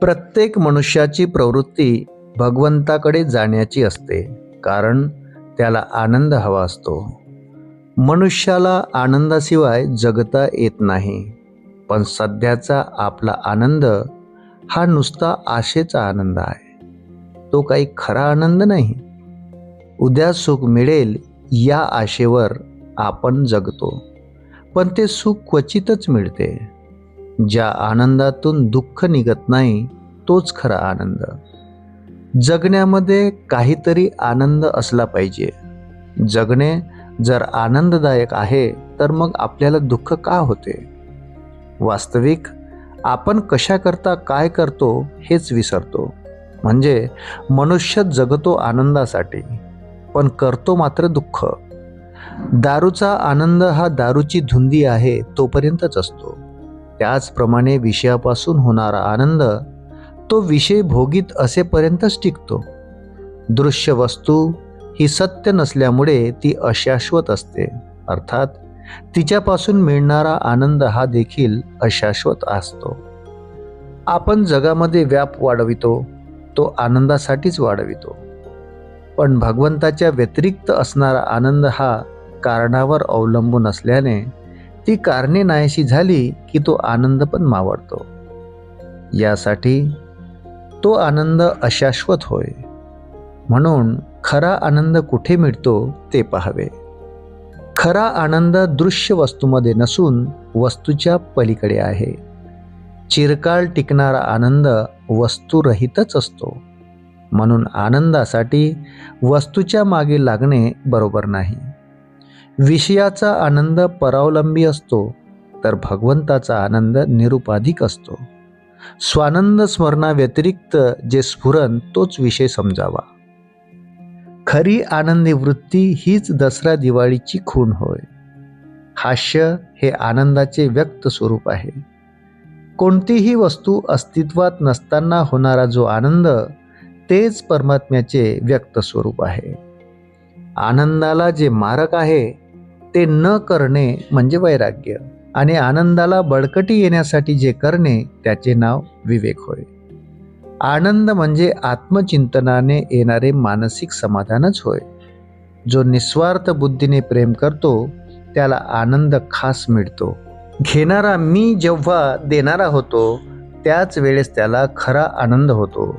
प्रत्येक मनुष्याची प्रवृत्ती भगवंताकडे जाण्याची असते कारण त्याला आनंद हवा असतो. मनुष्याला आनंदाशिवाय जगता येत नाही पण सध्याचा आपला आनंद हा नुसता आशेचा आनंद आहे. तो काही खरा आनंद नाही. उद्या सुख मिळेल या आशेवर आपण जगतो पण ते सुख क्वचितच मिळते. ज्या आनंदातून दुःख निघत नाही तोच खरा आनंद. जगण्यामध्ये काहीतरी आनंद असला पाहिजे. जगणे जर आनंददायक आहे तर मग आपल्याला दुःख का होते? वास्तविक आपण कशाकरता काय करतो हेच विसरतो. म्हणजे मनुष्य जगतो आनंदासाठी पण करतो मात्र दुःख. दारूचा आनंद हा दारूची धुंदी आहे तोपर्यंतच असतो. त्याचप्रमाणे विषयापासून होणारा आनंद तो विषय भोगीत असेपर्यंतच टिकतो. दृश्य वस्तू ही सत्य नसल्यामुळे ती अशाश्वत असते. अर्थात तिच्यापासून मिळणारा आनंद हा देखील अशाश्वत असतो. आपण जगामध्ये व्याप वाढवितो तो आनंदासाठीच वाढवितो. पण भगवंताच्या व्यतिरिक्त असणारा आनंद हा कारणावर अवलंबून असल्याने ती कारणे नाहीशी झाली की तो आनंद पण मावळतो. यासाठी तो आनंद अशाश्वत होय. म्हणून खरा आनंद कुठे मिळतो ते पाहावे. खरा आनंद दृश्य वस्तूमध्ये नसून वस्तूच्या पलीकडे आहे. चिरकाळ टिकणारा आनंद वस्तूरहितच असतो. म्हणून आनंदासाठी वस्तूच्या मागे लागणे बरोबर नाही. विषयाचा आनंद परावलंबी असतो तर भगवंताचा आनंद निरुपाधिक असतो. स्वानंद स्मरणाव्यतिरिक्त जे स्फुरण तोच विषय समजावा. खरी आनंदी वृत्ती हीच दसरा दिवाळीची खूण होय. हास्य हे आनंदाचे व्यक्त स्वरूप आहे. कोणतीही वस्तू अस्तित्वात नसताना होणारा जो आनंद तेच परमात्म्याचे व्यक्त स्वरूप आहे. आनंदाला जे मारक आहे ते न करणे म्हणजे वैराग्य आणि आनंदाला बळकटी येण्यासाठी जे करणे त्याचे नाव विवेक होय. आनंद म्हणजे आत्मचिंतनाने येणारे मानसिक समाधानच होय. जो निस्वार्थ बुद्धीने प्रेम करतो त्याला आनंद खास मिळतो. घेणारा मी जेव्हा देणारा होतो त्याच वेळेस त्याला खरा आनंद होतो.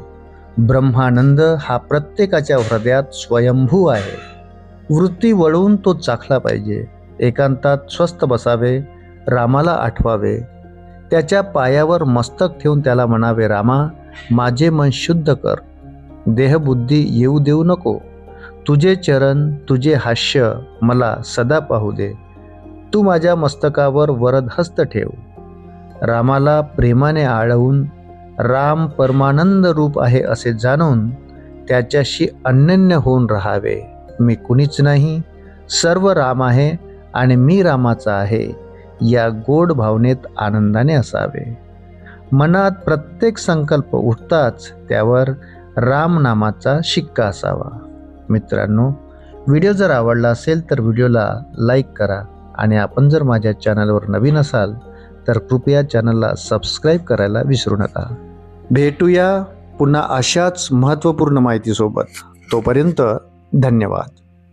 ब्रह्मानंद हा प्रत्येकाच्या हृदयात स्वयंभू आहे. वृत्ती वळवून तो चाखला पाहिजे. एकांतात स्वस्थ बसावे रामाला आठवावे. त्याच्या पायावर मस्तक ठेवून त्याला म्हणावे रामा माझे मन शुद्ध कर. देहबुद्धी येऊ देऊ नको. तुझे चरण तुझे हास्य मला सदा पाहू दे. तू माझ्या मस्तकावर वरद हस्त ठेव. रामाला प्रेमाने आळवून राम परमानंद रूप आहे असे जाणून त्याच्याशी अनन्य होऊन राहावे. मी कुणीच नाही सर्व राम आहे आणि मी रामाचा आहे या गोड भावनेत आनंदाने असावे. मनात प्रत्येक संकल्प उठताच त्यावर राम नामाचा शिक्का असावा. मित्रांनो व्हिडिओ जर आवडला असेल तर व्हिडिओला लाईक करा आणि आपण जर माझ्या चॅनलवर नवीन असाल तर कृपया चॅनलला सबस्क्राईब करायला विसरू नका. भेटूया पुन्हा अशाच महत्त्वपूर्ण माहितीसोबत. तोपर्यंत धन्यवाद.